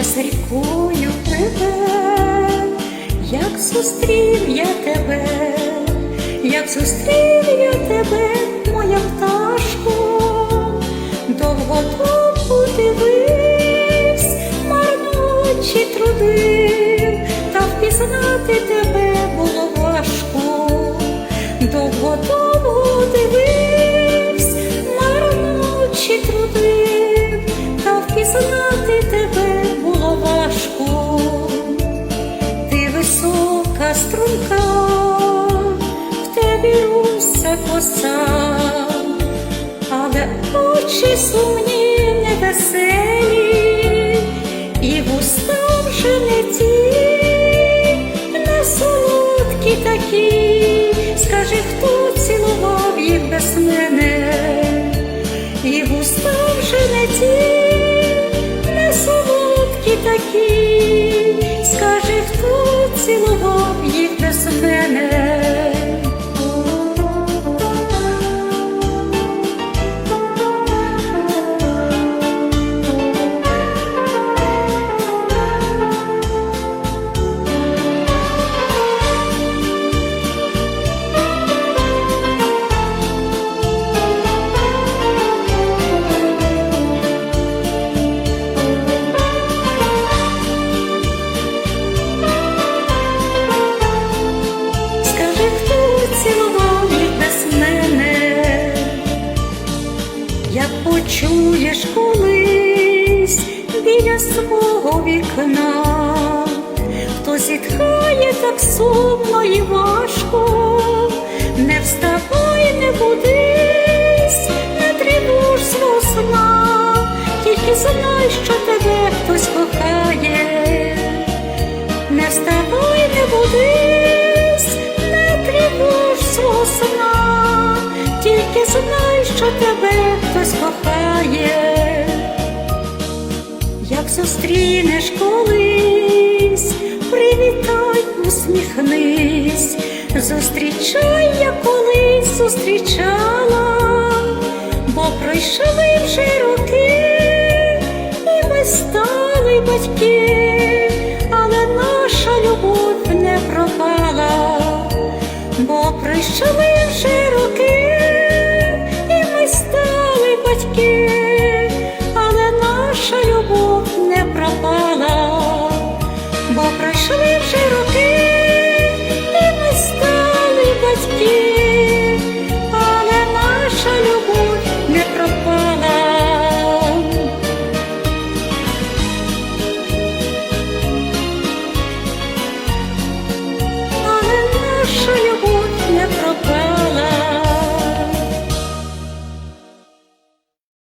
я зрікую тебе, як зустрів я тебе, як зустрів я тебе, моя пташко. Коса, але очі сумні, невеселі, і вуста вже не ті, не солодкі такі. Скажи, хто цілував їх без мене, і вуста вже не ті, не солодкі такі. Скажи, хто цілував почуєш колись біля свого вікна, хто зітхає так сумно і важко, не вставай, не будись, не тривож свого сна, тільки знай, що зустрінеш колись, привітай, усміхнись, зустрічай, я колись зустрічала,